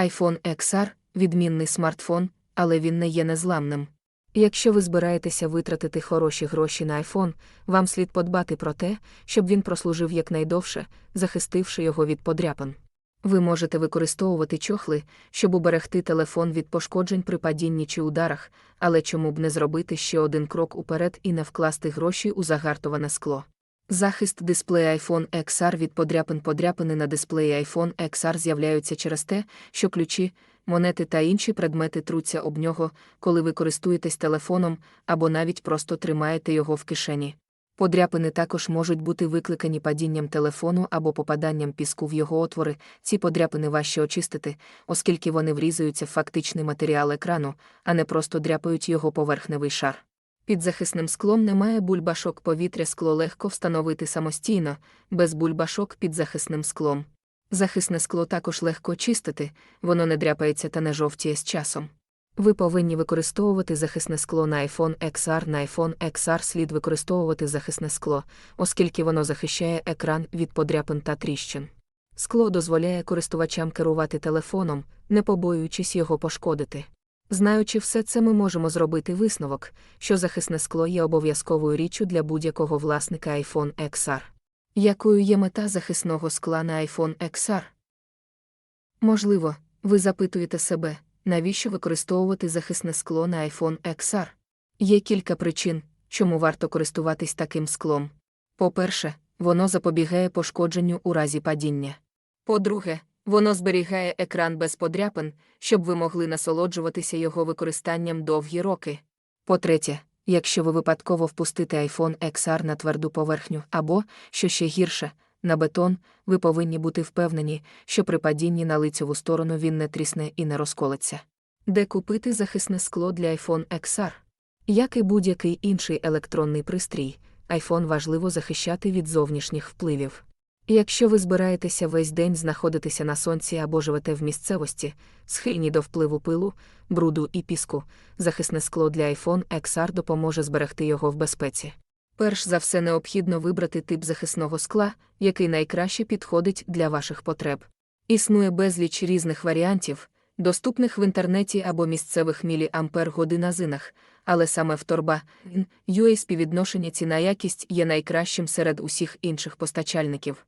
iPhone XR відмінний смартфон, але він не є незламним. Якщо ви збираєтеся витратити хороші гроші на iPhone, вам слід подбати про те, щоб він прослужив якнайдовше, захистивши його від подряпин. Ви можете використовувати чохли, щоб уберегти телефон від пошкоджень при падінні чи ударах, але чому б не зробити ще один крок уперед і не вкласти гроші у загартоване скло. Захист дисплея iPhone XR від подряпин подряпини на дисплеї iPhone XR з'являються через те, що ключі, монети та інші предмети труться об нього, коли ви користуєтесь телефоном або навіть просто тримаєте його в кишені. Подряпини також можуть бути викликані падінням телефону або попаданням піску в його отвори. Ці подряпини важче очистити, оскільки вони врізуються в фактичний матеріал екрану, а не просто дряпають його поверхневий шар. Під захисним склом немає бульбашок повітря, скло легко встановити самостійно, без бульбашок під захисним склом. Захисне скло також легко чистити, воно не дряпається та не жовтіє з часом. Ви повинні використовувати захисне скло на iPhone XR. На iPhone XR слід використовувати захисне скло, оскільки воно захищає екран від подряпин та тріщин. Скло дозволяє користувачам керувати телефоном, не побоюючись його пошкодити. Знаючи все це, ми можемо зробити висновок, що захисне скло є обов'язковою річчю для будь-якого власника iPhone XR. Якою є мета захисного скла на iPhone XR? Можливо, ви запитуєте себе, навіщо використовувати захисне скло на iPhone XR? Є кілька причин, чому варто користуватись таким склом. По-перше, воно запобігає пошкодженню у разі падіння. По-друге, воно зберігає екран без подряпин, щоб ви могли насолоджуватися його використанням довгі роки. По-третє, якщо ви випадково впустите iPhone XR на тверду поверхню або, що ще гірше, на бетон, ви повинні бути впевнені, що при падінні на лицеву сторону він не трісне і не розколеться. Де купити захисне скло для iPhone XR? Як і будь-який інший електронний пристрій, iPhone важливо захищати від зовнішніх впливів. Якщо ви збираєтеся весь день знаходитися на сонці або живете в місцевості, схильні до впливу пилу, бруду і піску, захисне скло для iPhone XR допоможе зберегти його в безпеці. Перш за все необхідно вибрати тип захисного скла, який найкраще підходить для ваших потреб. Існує безліч різних варіантів, доступних в інтернеті або місцевих міліампер-годиназинах, але саме в торба UA співвідношення ціна якість є найкращим серед усіх інших постачальників.